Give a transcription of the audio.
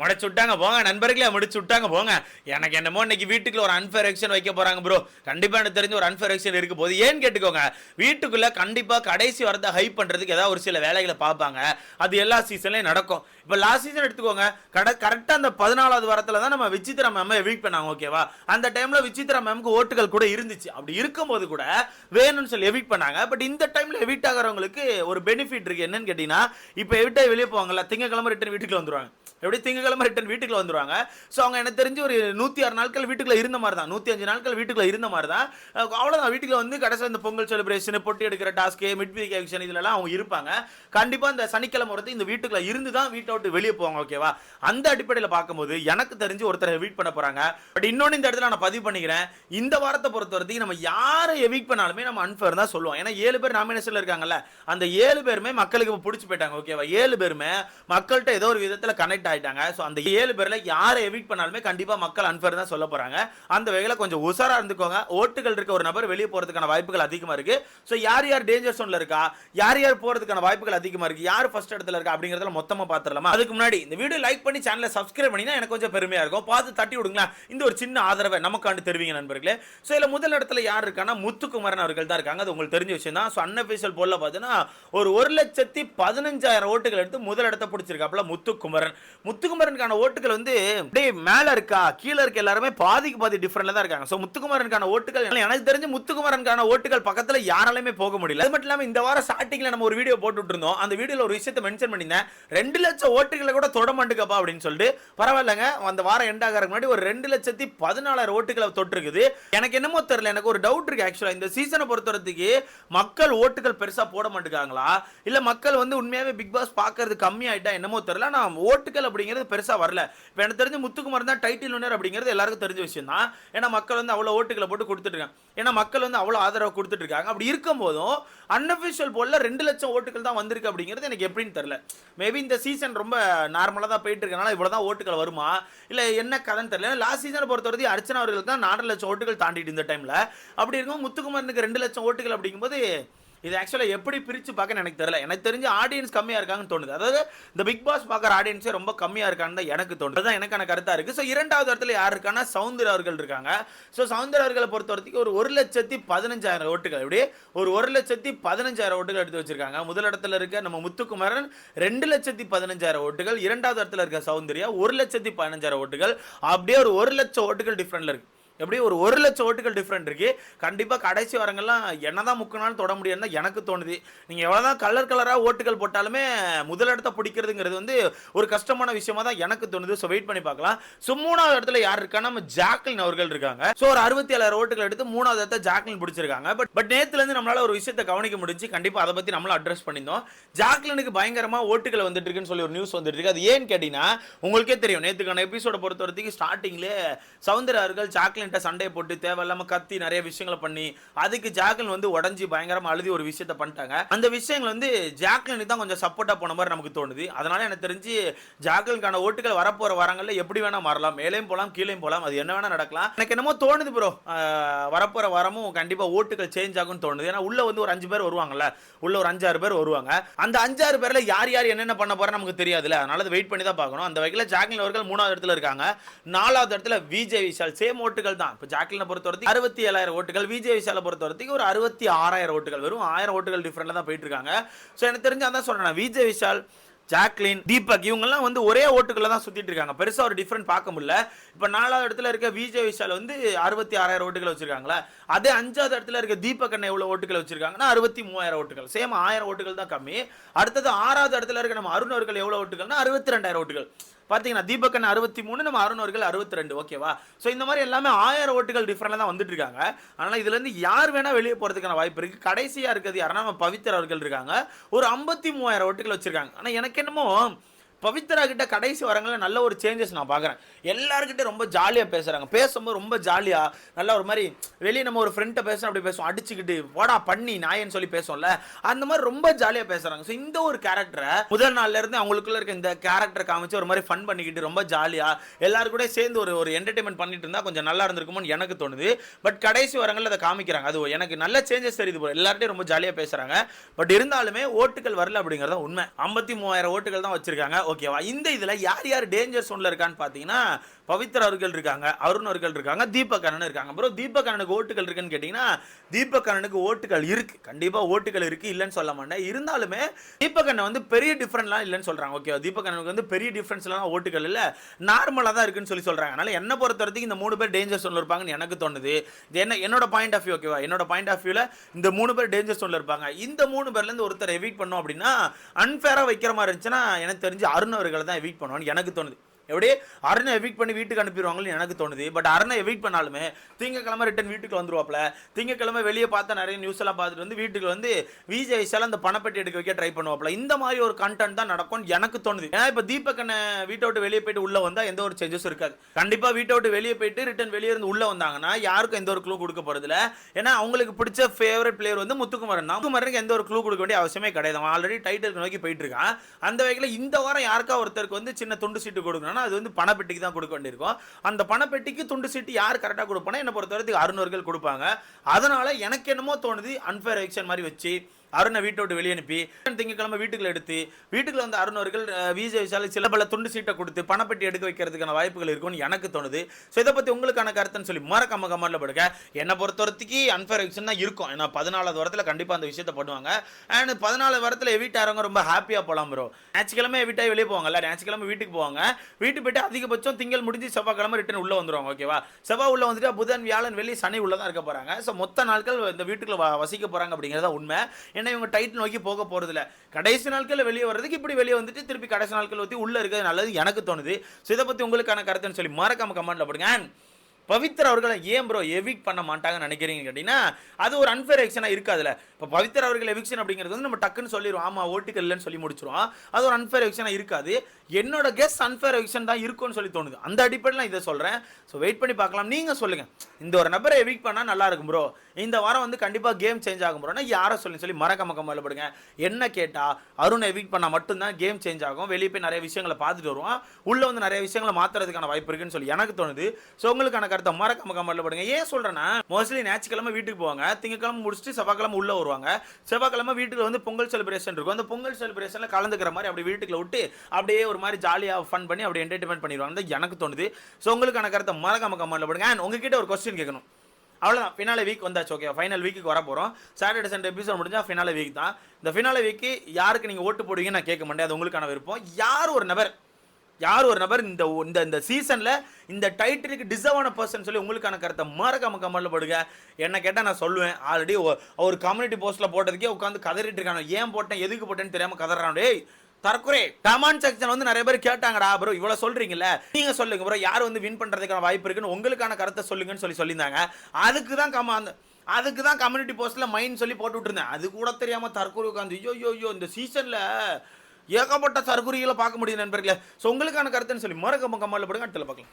முடிச்சு விட்டாங்க போங்க நண்பர்களே முடிச்சு விட்டாங்க போங்க. எனக்கு என்னமோ இன்னைக்கு வீட்டுக்குள்ள ஒரு அன்ஃபேர் எக்ஷன் வைக்க போறாங்க ப்ரோ கண்டிப்பா எனக்கு தெரிஞ்ச ஒரு அன்ஃபேர் எக்ஷன் இருக்க போது ஏன்னு கேட்டுக்கோங்க வீட்டுக்குள்ள கண்டிப்பா கடைசி வரத்தை ஹைப் பண்றதுக்கு ஏதாவது ஒரு சில வேலைகளை பார்ப்பாங்க. அது எல்லா சீசன்லயும் நடக்கும். இப்போ லாஸ்ட் சீசன் எடுத்துக்கோங்க கட கரெக்டாக அந்த பதினாலாவது வாரத்தில் தான் நம்ம விசித்ரா மேம் வீக் பண்ணாங்க ஓகேவா அந்த டைம்ல விசித்ரா மேமுக்கு ஓட்டுகள் கூட இருந்துச்சு. அப்படி இருக்கும்போது கூட வேணும்னு சொல்லி எவிக் பண்ணாங்க. பட் இந்த டைம்ல எவிட் ஆகிறவங்களுக்கு ஒரு பெனிஃபிட் இருக்கு. என்னன்னு கேட்டீங்கன்னா இப்போ எவிட் வெளியே போவாங்கல்ல திங்கக்கிழமை ரிட்டர்ன் வீட்டுக்குள்ள வந்துருவாங்க. எப்படி திங்கக்கிழமை ரிட்டன் வீட்டுக்குள்ள வந்துருவாங்க. ஸோ அவங்க எனக்கு தெரிஞ்சு ஒரு நூற்றி ஆறு நாட்கள் வீட்டுக்குள்ள இருந்த மாதிரி தான் நூற்றி அஞ்சு நாட்கள் வீட்டுக்குள்ள இருந்த மாதிரி தான் அவ்வளோதான் அவ்வளவுதான். வீட்டுக்குள்ள வந்து கடைசியில் இந்த பொங்கல் செலிப்ரேஷன் பொட்டி எடுக்கிற டாஸ்க்கு மிட் வீக் ஆக்ஷன் இதுலலாம் அவங்க இருப்பாங்க. கண்டிப்பாக இந்த சனிக்கிழமை ஒருத்தர் இந்த வீட்டுக்குள்ள இருந்து தான் வீட்டை விட்டு வெளியே போவாங்க ஓகேவா அந்த அடிப்படையில் பார்க்கும்போது எனக்கு தெரிஞ்சு ஒருத்தரை எவிட் பண்ண போகிறாங்க பட் இன்னொன்று இந்த இடத்துல நான் பதிவு பண்ணிக்கிறேன். இந்த வாரத்தை பொறுத்த வரைக்கும் நம்ம யாரை எவிட் பண்ணாலுமே நம்ம அன்ஃபேர் தான் சொல்லுவோம். ஏன்னா ஏழு பேர் நாமினேஷனில் இருக்காங்கல்ல அந்த ஏழு பேருமே மக்களுக்கு பிடிச்சி போயிட்டாங்க ஓகேவா ஏழு பேருமே மக்கள்கிட்ட ஏதோ ஒரு விதத்தில் கனெக்ட் ஆயிட்டாங்க. ஸோ அந்த ஏழு பேர்ல யாரை எவிட் பண்ணாலுமே கண்டிப்பா மக்கள் அன்ஃபேர் தான் சொல்ல போறாங்க. அந்த வகையில் கொஞ்சம் உஷாரா இருந்துக்கோங்க. ஓட்டுகள் இருக்க ஒரு நபர் வெளியே போறதுக்கான வாய்ப்புகள் அதிகமா இருக்கு. ஸோ யார் யார் டேஞ்சர் சோனில் இருக்கா? யார் யார் போறதுக்கான வாய்ப்புகள் அதிகமா இருக்கு? யார் ஃபர்ஸ்ட் இடத்துல இருக்கா? அப்படிங்கிறதுல மொத்தமா பார்த்துடலாமா அதுக்கு முன்னாடி இந்த வீடியோ லைக் பண்ணி சேனலை சப்ஸ்கிரைப் பண்ணினா எனக்கு கொஞ்சம் பெருமையாக இருக்கும். பார்த்து தட்டி விடுங்களேன். இந்த ஒரு சின்ன ஆதரவை நமக்காண்டு தெரிவிங்க நண்பர்களே. ஸோ இதில் முதல் இடத்துல யார் இருக்கான்னா முத்துக்குமரன் அவர்கள் தான் இருக்காங்க. அது உங்களுக்கு தெரிஞ்ச விஷயம் தான். ஸோ அன்அஃபிஷியல் போல பார்த்தீங்கன்னா ஒரு ஒரு லட்சத்தி பதினஞ்சாயிரம் ஓட்டுகள் எடுத்து முதல் இடத்தை பிடிச்சிருக்காப்புல முத்துக்குமரன். முத்துக்குமரனுக்கான ஓட்டுகள் வந்து அப்படியே மேல இருக்கா கீழே இருக்க எல்லாருமே பாதிக்கு பாதி டிஃபரெண்ட்ல தான் இருக்காங்க. ஸோ முத்துக்குமரனுக்கான ஓட்டுகள் எனக்கு தெரிஞ்சு முத்துக்குமரனுக்கான ஓட்டுகள் பக்கத்துல யாராலையுமே போக முடியல. அது மட்டும் இல்லாமல் இந்த வாரம் ஸ்டார்டிங்ல நம்ம ஒரு வீடியோ போட்டுட்டு இருந்தோம். அந்த வீடியோல ஒரு விஷயத்தை மென்ஷன் பண்ணியிருந்தேன். ரெண்டு லட்சம் ஓட்டுகளை கூட தொட மாட்டுக்கப்பா அப்படின்னு சொல்லிட்டு பரவாயில்லைங்க. அந்த வாரம் எண்ட் ஆகிறதுக்கு முன்னாடி ஒரு ரெண்டு லட்சத்தி பதினாலாயிரம் ஓட்டுகளை தொட்டிருக்குது. எனக்கு என்னமோ தெரியல எனக்கு ஒரு டவுட் இருக்கு ஆக்சுவலா இந்த சீசனை பொறுத்தவரத்துக்கு மக்கள் ஓட்டுகள் பெருசா போட மாட்டேங்காங்களா இல்ல மக்கள் வந்து உண்மையாவே பிக் பாஸ் பாக்குறது கம்மி ஆயிட்டா என்னமோ தெரியல. நான் ஓட்டுகளை அப்படிங்கிறது பெருசாக வரல. இப்போ எனக்கு தெரிஞ்சு முத்துக்குமார் தான் டைட்டில் வின்னர் அப்படிங்கிறது எல்லாருக்கும் தெரிஞ்ச விஷயம் தான். ஏன்னா மக்கள் வந்து அவ்வளோ ஓட்டுகளை போட்டு கொடுத்துட்டு இருக்காங்க. ஏன்னா மக்கள் வந்து அவ்வளோ ஆதரவு கொடுத்துட்டு இருக்காங்க. அப்படி இருக்கும் போதும் அன்அஃபிஷியல் போல ரெண்டு லட்சம் ஓட்டுகள் தான் வந்திருக்கு அப்படிங்கிறது எனக்கு எப்படின்னு தெரில மேபி இந்த சீசன் ரொம்ப நார்மலாக தான் போயிட்டு இருக்கனால இவ்வளோ தான் ஓட்டுகள் வருமா? இல்லை என்ன கதைன்னு தெரியல. லாஸ்ட் சீசனை பொறுத்தவரைக்கும் அர்ச்சனா அவர்கள் தான் நாலு லட்சம் ஓட்டுகள் தாண்டிட்டு இந்த டைமில் அப்படி இருக்கும் முத்துக்குமாரனுக்கு ரெண்டு லட்சம் ஓட்டுகள் அப்படிங்கும்போது இது ஆக்சுவலாக எப்படி பிரித்து பார்க்க எனக்கு தெரியல. எனக்கு தெரிஞ்சு ஆடியன்ஸ் கம்மியாக இருக்காங்கன்னு தோணுது. அதாவது இந்த பிக் பாஸ் பார்க்குற ஆடியன்ஸே ரொம்ப கம்மியாக இருக்கான்னு தான் எனக்கு தோணுது. அதுதான் எனக்கான கருத்தாக இருக்குது ஸோ இரண்டாவது இடத்துல யார் இருக்கான்னா சவுந்தர் அவர்கள் இருக்காங்க. ஸோ சவுந்தர் அவர்களை பொறுத்த வரைக்கும் ஒரு ஒரு லட்சத்தி பதினஞ்சாயிரம் ஓட்டுகள். இப்படி ஒரு ஒரு லட்சத்தி பதினஞ்சாயிரம் ஓட்டுகள் எடுத்து வச்சிருக்காங்க. முதலிடத்தில் இருக்க நம்ம முத்துக்குமரன் ரெண்டு லட்சத்தி பதினஞ்சாயிரம் ஓட்டுகள். இரண்டாவது இடத்துல இருக்க சௌந்தர்யா ஒரு லட்சத்தி பதினஞ்சாயிரம் ஓட்டுகள். அப்படியே ஒரு ஒரு லட்சம் ஓட்டுகள் டிஃப்ரெண்ட்ல இருக்கு. எப்படி ஒரு ஒரு லட்சம் ஓட்டுகள் டிஃப்ரெண்ட் இருக்கு. கண்டிப்பாக கடைசி வரங்கள்லாம் என்னதான் முக்கினாலும் தொட முடியும்னு எனக்கு தோணுது. நீங்கள் எவ்வளோ தான் கலர் கலராக ஓட்டுகள் போட்டாலுமே முதலிடத்தை பிடிக்கிறதுங்கிறது வந்து ஒரு கஷ்டமான விஷயமா தான் எனக்கு தோணுது. ஸோ வெயிட் பண்ணி பார்க்கலாம். ஸோ மூணாவது இடத்துல யார் இருக்கா? நம்ம ஜாக்லின் அவர்கள் இருக்காங்க. ஸோ ஒரு அறுபத்தி ஏழாயிரம் ஓட்டுகள் எடுத்து மூணாவது இடத்த ஜாக்லின் பிடிச்சிருக்காங்க. பட் பட் நேற்றுலேருந்து நம்மளால் ஒரு விஷயத்தை கவனிக்க முடிஞ்சு கண்டிப்பாக அதை பற்றி நம்மளும் அட்ரஸ் பண்ணியிருந்தோம். ஜாக்லினுக்கு பயங்கரமாக ஓட்டுகள் வந்துட்டு இருக்குன்னு சொல்லி ஒரு நியூஸ் வந்துட்டு இருக்கு. அது ஏன்னு கேட்டிங்கன்னா உங்களுக்கே தெரியும். நேற்றுக்கான எபிசோட பொறுத்த வரைக்கும் ஸ்டார்டிங்லேயே சவுந்தர அவர்கள் ஜாக்லின்ட்ட சண்டையை போட்டு தேவையில்லாம கத்தி நிறைய விஷயங்களை பண்ணி அதுக்கு ஜாக்லின் வந்து உடஞ்சி பயங்கரமா அழுதி ஒரு விஷயத்த பண்ணிட்டாங்க. அந்த விஷயங்கள் வந்து ஜாக்லினுக்கு தான் கொஞ்சம் சப்போர்ட்டா போன மாதிரி நமக்கு தோணுது. அதனால எனக்கு தெரிஞ்சு ஜாக்லினுக்கான ஓட்டுகள் வரப்போற வாரங்களில் எப்படி வேணா மாறலாம். மேலேயும் போகலாம் கீழேயும் போகலாம் அது என்ன வேணா நடக்கலாம். எனக்கு என்னமோ தோணுது ப்ரோ வரப்போற வாரமும் கண்டிப்பா ஓட்டுகள் சேஞ்ச் ஆகும்னு தோணுது. ஏன்னா உள்ள வந்து ஒரு அஞ்சு பேர் வருவாங்கல்ல? உள்ள ஒரு அஞ்சாறு பேர் வருவாங்க. அந்த அஞ்சாறு பேர்ல யார் யார் என்னென்ன பண்ண போறா நமக்கு தெரியாதுல்ல. அதனால வெயிட் பண்ணி தான் பார்க்கணும். அந்த வகையில் ஜாக்லின் அவர்கள் மூணாவது இடத்துல இருக்காங்க. நாலாவது இடத்துல விஜய் விஷால். சேம் ஓட்டுகள் தான். இப்போ ஜாக்லினை பொறுத்த வரைக்கும் அறுபத்தி ஏழாயிரம் ஓட்டுகள் விஜய் விஷால பொறுத்த வரைக்கும் ஒரு அறுபத்தி ஆறாயிரம் ஓட்டுகள் வெறும் ஆயிரம் ஓட்டுகள் டிஃப்ரெண்ட்டாக தான் போயிட்டு இருக்காங்க ஸோ எனக்கு தெரிஞ்சு அதான் சொல்றேன் விஜய் விஷால் ஜாக்லின் தீபக் இவங்கெல்லாம் வந்து ஒரே ஓட்டுகளை தான் சுற்றிட்டு இருக்காங்க. பெருசாக ஒரு டிஃப்ரெண்ட் பார்க்க முடியல. இப்போ நாலாவது இடத்துல இருக்க விஜய் விஷால் வந்து அறுபத்தி ஆறாயிரம் ஓட்டுகள் வச்சிருக்காங்களா? அதே அஞ்சாவது இடத்துல இருக்க தீபக் அண்ணன் எவ்வளோ ஓட்டுகள் வச்சிருக்காங்கன்னா அறுபத்தி மூவாயிரம் ஓட்டுகள். சேம் ஆயிரம் ஓட்டுகள் தான் கம்மி. அடுத்தது ஆறாவது இடத்துல இருக்க நம்ம அருண் அவர்கள் எவ்வளோ ஓட்டுகள்னா அறுபத்தி ரெண்டாயிரம் ஓட்டுகள். பார்த்தீங்கன்னா தீபக்கன் அறுபத்தி மூணு நம்ம அருண் அவர்கள் அறுபத்தி ரெண்டு. ஓகேவா ஸோ இந்த மாதிரி எல்லாமே ஆயிரம் ஓட்டுகள் டிஃப்ரெண்டாக தான் வந்துட்டு இருக்காங்க அதனால் இதுலேருந்து யார் வேணால் வெளியே போகிறதுக்கான வாய்ப்பு இருக்குது கடைசியாக இருக்கிறது யாருன்னா நம்ம பவித்ரா அவர்கள் இருக்காங்க. ஒரு ஐம்பத்தி மூவாயிரம் ஓட்டுகள் வச்சுருக்காங்க. ஆனால் எனக்கு என்னமோ பவித்ரா கிட்ட கடைசி வரங்களில் நல்ல ஒரு சேஞ்சஸ் நான் பார்க்குறேன் எல்லாருக்கிட்ட ரொம்ப ஜாலியாக பேசுகிறாங்க பேசும்போது ரொம்ப ஜாலியாக நல்ல ஒரு மாதிரி வெளியே நம்ம ஒரு ஃப்ரெண்ட்டை பேசுகிறோம் அப்படி பேசுவோம். அடிச்சுக்கிட்டு போடா பண்ணி நாயன்னு சொல்லி பேசுவோம்ல. அந்த மாதிரி ரொம்ப ஜாலியாக பேசுகிறாங்க ஸோ இந்த ஒரு கேரக்டரை முதல் நாள்லேருந்து அவங்களுக்குள்ள இருக்க இந்த கேரக்டரை காமிச்சு ஒரு மாதிரி ஃபன் பண்ணிக்கிட்டு ரொம்ப ஜாலியாக எல்லாரும் கூட சேர்ந்து ஒரு ஒரு என்டர்டைன்மெண்ட் பண்ணிட்டு இருந்தால் கொஞ்சம் நல்லா இருந்திருக்குமோன்னு எனக்கு தோணுது. பட் கடைசி வரங்களில் அதை காமிக்கிறாங்க. அது எனக்கு நல்ல சேஞ்சஸ் தெரியுது போல. எல்லார்ட்டையும் ரொம்ப ஜாலியாக பேசுகிறாங்க பட் இருந்தாலுமே ஓட்டுகள் வரல அப்படிங்கிறது உண்மை. ஐம்பத்தி மூவாயிரம் ஓட்டுகள் தான் வச்சிருக்காங்க. ஓகேவா இந்த இதில் யார் யார் டேஞ்சர் சோனில் இருக்கான்னு பார்த்தீங்கன்னா பவித்ரா அவர்கள் இருக்காங்க அருண் அவர்கள் இருக்காங்க தீபக் அண்ணன் இருக்காங்க. ப்ரோ தீபக் அண்ணனுக்கு ஓட்டுகள் இருக்குன்னு கேட்டிங்கன்னா தீபக் அண்ணனுக்கு ஓட்டுகள் இருக்குது கண்டிப்பாக ஓட்டுகள் இருக்குது இல்லைன்னு சொல்ல மாட்டேன். இருந்தாலுமே தீபக் அண்ணன் வந்து பெரிய டிஃப்ரெண்ட்லாம் இல்லைன்னு சொல்கிறாங்க ஓகேவா தீபக் அண்ணனுக்கு வந்து பெரிய டிஃப்ரென்ஸ்லாம் ஓட்டுகள் இல்லை. நார்மலாக தான் இருக்குன்னு சொல்லி சொல்கிறாங்க அதனால் என்ன பொறுத்த வரைக்கும் இந்த மூணு பேர் டேஞ்சர் சோனில் இருப்பாங்கன்னு எனக்கு தோணுது. இது என்ன என்னோட பாயிண்ட் ஆஃப் வியூ ஓகேவா என்னோட பாயிண்ட் ஆஃப் வியூவில் இந்த மூணு பேர் டேஞ்சர் சோனில் இருப்பாங்க. இந்த மூணு பேர்லேருந்து ஒருத்தர் எவிட் பண்ணோம் அப்படின்னா அன்ஃபேராக வைக்கிற மாதிரி இருந்துச்சுன்னா எனக்கு தெரிஞ்சு அருண் அவர்களை தான் எவிட் பண்ணுவான்னு எனக்கு தோணுது. எப்படி? அருணை எவிக்ட் பண்ணி வீட்டுக்கு அனுப்பிடுவாங்கன்னு எனக்கு தோணுது. பட் அருணை எவிட் பண்ணாலுமே திங்கக்கிழமை ரிட்டன் வீட்டுக்கு வந்துருவாப்ல திங்கக்கிழமை வெளியே பார்த்தா நிறைய நியூஸ் எல்லாம் பார்த்துட்டு வந்து வீட்டுக்கு வந்து விஜய் விஷால் அந்த பணப்பெட்டி எடுக்க வைக்க ட்ரை பண்ணுவாப்ல இந்த மாதிரி ஒரு கண்டென்ட் தான் நடக்கும்னு எனக்கு தோணுது. ஏன்னா இப்போ தீபக் வீட்டை விட்டு வெளியே போயிட்டு உள்ள வந்தால் எந்த ஒரு சேஞ்சஸும் இருக்காது. கண்டிப்பாக வீட்டை விட்டு வெளியே போயிட்டு ரிட்டன் வெளியே இருந்து உள்ள வந்தாங்கன்னா யாருக்கும் எந்த ஒரு க்ளூ கொடுக்க போகிறது இல்லை ஏன்னா அவங்களுக்கு பிடிச்ச ஃபேவரட் பிளேயர் வந்து முத்துக்குமரன் தான். முத்துக்குமரனுக்கு எந்த ஒரு க்ளூ கொடுக்க வேண்டிய அவசியமே கிடையாது. அவன் ஆல்ரெடி டைட்டில் நோக்கி போயிட்டு இருக்கான். அந்த வகையில் இந்த வாரம் யாருக்கா ஒருத்தருக்கு வந்து சின்ன துண்டு சீட்டு கொடுக்கணும்னா அது வந்து பணப்பெட்டிக்கு தான் கொடுக்க வேண்டியிருக்கும். அந்த பணப்பெட்டிக்கு துண்டு சீட்டு யார் கரெக்டாக கொடுப்பானா என்னை பொறுத்தவரைக்கும் அறுநூறுகள் கொடுப்பாங்க. அதனால எனக்கு என்னமோ தோணுது அன்ஃபேர் எலெக்ஷன் மாதிரி வச்சு அருணை வீட்டை விட்டு வெளியே அனுப்பி திங்கக்கிழமை வீட்டுக்குள்ள எடுத்து வீட்டுக்குள்ள வந்து அருண் அவர்கள் விஜய் விஷால் சில பல துண்டு சீட்டை கொடுத்து பணப்பெட்டி எடுக்க வைக்கிறதுக்கான வாய்ப்புகள் இருக்கும்னு எனக்கு தோணுது. ஸோ இதை பற்றி உங்களுக்கான கருத்துன்னு சொல்லி மறக்காம கமெண்ட்ல படுங்க. என்னை பொறுத்த வரத்துக்கு அன்ஃபேர் எக்ஷன் தான் இருக்கும். ஏன்னா பதினாலாவது வாரத்தில் கண்டிப்பாக அந்த விஷயத்தை பண்ணுவாங்க அண்ட் பதினாலு வாரத்தில் எவிட் ஆகிறவங்க ரொம்ப ஹாப்பியாக போகலாம் ப்ரோ ஞாயிற்றுக்கிழமை எவிட் வெளியே போவாங்கல்ல ஞாயிற்றுக்கிழமை வீட்டுக்கு போவாங்க. வீட்டுக்கு போயிட்டு அதிகபட்சம் திங்கள் முடிஞ்சு செவ்வாய்க்கிழமை ரிட்டன் உள்ளே வந்துடுவாங்க ஓகேவா செவ்வாய் உள்ளே வந்துட்டு புதன் வியாழன் வெள்ளி சனி உள்ளே தான் இருக்க போகிறாங்க ஸோ மொத்த நாட்கள் இந்த வீட்டுக்குள்ள வ- வசிக்க போகிறாங்க அப்படிங்கிறத உண்மை. ஏன்னா இவங்க டைட் நோக்கி போக போகிறதில்ல கடைசி நாட்களில் வெளியே வர்றதுக்கு இப்படி வெளியே வந்துட்டு திருப்பி கடைசி நாட்கள் ஊற்றி உள்ள இருக்கிறது நல்லது எனக்கு தோணுது. ஸோ இதை பத்தி உங்களுக்கான கருத்துன்னு சொல்லி மறக்காம கமெண்ட்டில் போடுங்க. அண்ட் பவித்ரா அவர்களை ஏன் ப்ரோ எவிக் பண்ண மாட்டாங்கன்னு நினைக்கிறீங்க கேட்டிங்கன்னா அது ஒரு அன்ஃபேர் எக்ஷனாக இருக்காதுல இப்போ பவித்ரா அவர்கள் எவிக்ஷன் அப்படிங்கிறது வந்து நம்ம டக்குன்னு சொல்லிடுவோம். ஆமாம் ஓட்டுகள் இல்லைன்னு சொல்லி முடிச்சிருவோம். அது ஒரு அன்ஃபேர் எவிக்ஷனாக இருக்காது. என்னோட கெஸ் அன்ஃபேர் எவிக்ஷன் தான் இருக்கும்னு சொல்லி தோணுது. அந்த அடிப்படையில் நான் இதை சொல்கிறேன் ஸோ வெயிட் பண்ணி பார்க்கலாம். நீங்கள் சொல்லுங்கள் இந்த ஒரு நபரை எவிக் பண்ணால் நல்லா இருக்கும் ப்ரோ இந்த வாரம் வந்து கண்டிப்பாக கேம் சேஞ்ச் ஆகும் ப்ரோனா யாரை சொல்லி சொல்லி மறக்கமக்கம் கம்மல படுங்க. என்ன கேட்டால் அருண் எவிக் பண்ணால் மட்டும்தான் கேம் சேஞ்ச் ஆகும். வெளியே போய் நிறைய விஷயங்களை பார்த்துட்டு வருவோம் உள்ளே வந்து நிறைய விஷயங்களை மாற்றுறதுக்கான வாய்ப்பு இருக்குன்னு சொல்லி எனக்கு தோணுது. ஸோ உங்களுக்கான கருத்தை மறக்காம கம்மல போடுங்க. ஏன் சொல்கிறேன்னா மோஸ்ட்லி ஞாயிற்றுக்கிழமை வீட்டுக்கு போவாங்க. திங்கக்கிழமை முடிச்சுட்டு செவ்வாய்க்கிழமை உள்ளே வருவாங்க. செவ்வாய்க்கிழமை வீட்டுக்கு வந்து பொங்கல் செலிப்ரேஷன் இருக்கும். அந்த பொங்கல் செலிப்ரேஷனில் கலந்துக்கிற மாதிரி அப்படி வீட்டுக்குள்ள விட்டு அப்படியே ஒரு மாதிரி ஜாலியாக ஃபன் பண்ணி அப்படியே என்டர்டைன்மெண்ட் பண்ணிடுவாங்க எனக்கு தோணுது. ஸோ உங்களுக்கான கருத்தை மறக்காம கம்மல படுங்க. அண்ட் உங்ககிட்ட ஒரு கொஸ்டின் கேட்கணும். அவ்வளோதான் ஃபினாலே வீக் வந்தாச்சு. ஓகே ஃபைனல் வீக்குக்கு வர போகிறோம் சாட்டர்டே சண்டே எபிசோட் முடிஞ்சால் ஃபினாலே வீக் தான். இந்த ஃபினாலே வீக்கு யாருக்கு நீங்கள் ஓட்டு போடுவீங்கன்னு நான் கேட்க மாட்டேன். அது உங்களுக்கான விருப்பம். யார் ஒரு நபர் யார் ஒரு நபர் இந்த இந்த இந்த சீசனில் இந்த டைட்டிலுக்கு டிசர்வ் ஆன பர்சன் சொல்லி உங்களுக்கான கருத்தை மறக்காம கமெண்ட்ல போடுங்க. என்ன கேட்டால் நான் சொல்லுவேன். ஆல்ரெடி ஒரு கம்யூனிட்டி போஸ்ட்டில் போட்டதுக்கே உட்காந்து கதறிட்டு இருக்கானு ஏன் போட்டேன்? எதுக்கு போட்டேன்னு தெரியாமல் கதறான் டேய் தற்கொலை. கமெண்ட் செக்ஷன் வந்து நிறைய பேர் கேட்டாங்கடா ப்ரோ இவ்வளோ சொல்கிறீங்கல்ல நீங்கள் சொல்லுங்கள் ப்ரோ யார் வந்து வின் பண்ணுறதுக்கான வாய்ப்பு இருக்குன்னு உங்களுக்கான கருத்தை சொல்லுங்கன்னு சொல்லி சொல்லியிருந்தாங்க. அதுக்கு தான் கம அந்த அதுக்கு தான் கம்யூனிட்டி போஸ்ட்டில் மைண்ட் சொல்லி போட்டு விட்டுருந்தேன். அது கூட தெரியாமல் தற்கொலை உட்காந்து ஐயோ ஐயோ, இந்த சீசனில் ஏகப்பட்ட தற்கொலைகளை பார்க்க முடியுது நண்பர்களே. ஸோ உங்களுக்கான கருத்துன்னு சொல்லி மறக்க கமெண்ட்ல போடுங்க அடுத்த பார்க்கலாம்.